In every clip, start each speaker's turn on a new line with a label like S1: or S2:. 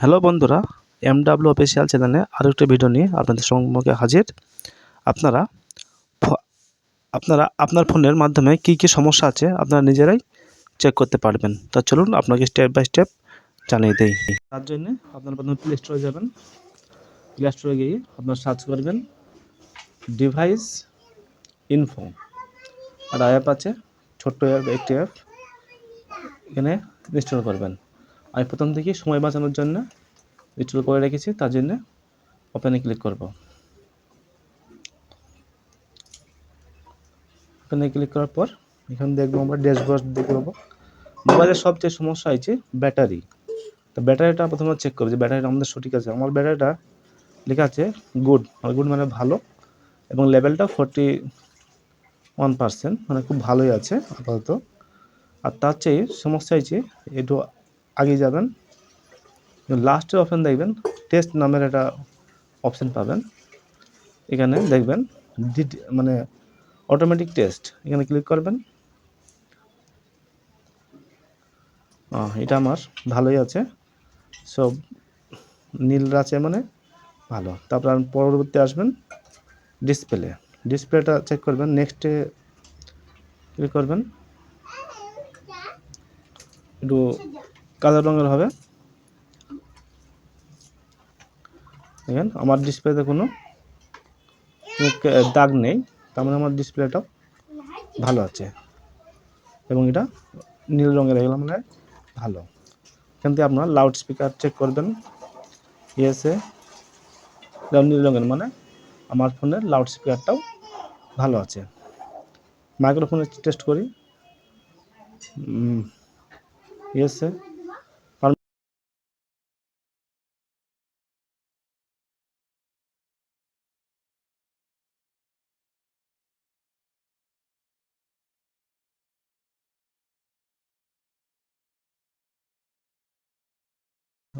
S1: Hello বন্ধুরা M W official চ্যানেলে আরও একটি ভিডিও নিয়ে আপনাদের সম্মুখে হাজির। আপনারা আপনারা আপনার ফোনের মাধ্যমে কী কী সমস্যা আছে আপনারা নিজেরাই চেক করতে পারবেন। তা চলুন আপনাকে স্টেপ বাই স্টেপ জানিয়ে দিই। তার জন্য আপনারা প্রথমে প্লে স্টোরে যাবেন। প্লে স্টোরে গিয়ে আপনারা সার্চ করবেন ডিভাইস ইনফো আর অ্যাপ আছে, ছোট্ট অ্যাপ একটি অ্যাপ এখানে ইনস্টল করবেন। আমি প্রথম থেকেই সময় বাঁচানোর জন্য ইনস্টল করে রেখেছি, তার জন্য ওপেনে ক্লিক করব। ওপেনে ক্লিক করার পর এখানে দেখব আমরা ড্যাশবোর্ড পাবো মোবাইলের সবচেয়ে সমস্যা হয়েছে ব্যাটারি। তো ব্যাটারিটা প্রথমে চেক করব যে ব্যাটারিটা আমাদের সঠিক আছে। আমার ব্যাটারিটা লেখা আছে গুড আর গুড মানে ভালো এবং লেভেলটা ফোরটি ওয়ান পার্সেন্ট মানে খুব ভালোই আছে আপাতত। আর তার চেয়ে সমস্যা হয়েছে একটু আগে যাবেন। লাস্টের অপশান দেখবেন টেস্ট নামের একটা অপশান পাবেন। এখানে দেখবেন মানে অটোমেটিক টেস্ট এখানে ক্লিক করবেন। এটা আমার ভালোই আছে। সব নীল আছে মানে ভালো। তারপর পরবর্তী আসবেন ডিসপ্লে ডিসপ্লেটা চেক করবেন নেক্সটে ক্লিক করবেন। একটু কালো রঙের হবে। দেখেন, আমার ডিসপ্লেতে কোনো দাগ নেই। তার মানে আমার ডিসপ্লেটা ভালো আছে। এবং এটা নীল রঙের হয়ে এগুলো মানে ভালো। এখান থেকে আপনার লাউড স্পিকার চেক করবেন ইয়েসে নীল রঙের মানে আমার ফোনের লাউড স্পিকারটাও ভালো আছে। মাইক্রোফোনে টেস্ট করি। ইয়েসে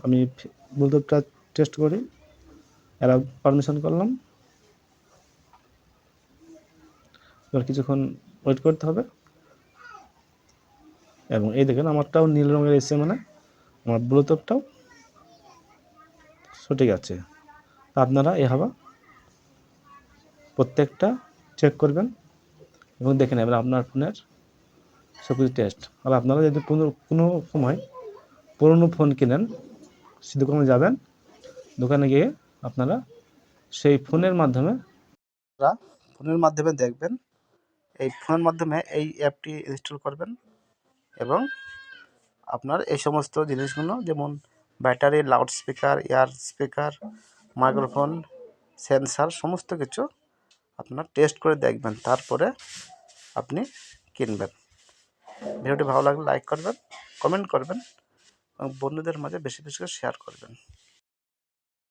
S1: আমি ব্লুটুথটা টেস্ট করি, এরা পারমিশন করলাম। এবার কিছুক্ষণ ওয়েট করতে হবে। এবং এই দেখেন, আমারটাও নীল রঙের এসে মানে আমার ব্লুটুথটাও সঠিক আছে। আপনারা এভাবে প্রত্যেকটা চেক করবেন। এবং দেখে নেবেন আপনার ফোনের সব কিছু টেস্ট আর আপনারা যদি কোনো কোনো সময় পুরনো ফোন কিনেন সে দোকানে যাবেন, দোকানে গিয়ে আপনারা সেই ফোনের মাধ্যমে ফোনের মাধ্যমে দেখবেন, এই ফোনের মাধ্যমে এই অ্যাপটি ইনস্টল করবেন এবং আপনার এই সমস্ত জিনিসগুলো, যেমন battery loudspeaker ear speaker microphone sensor সমস্ত কিছু আপনার টেস্ট করে দেখবেন, তারপরে আপনি কিনবেন। ভিডিওটি ভালো লাগলে লাইক করবেন কমেন্ট করবেন। বন্ধুদের মাঝে বেশি বেশি করে শেয়ার করবেন।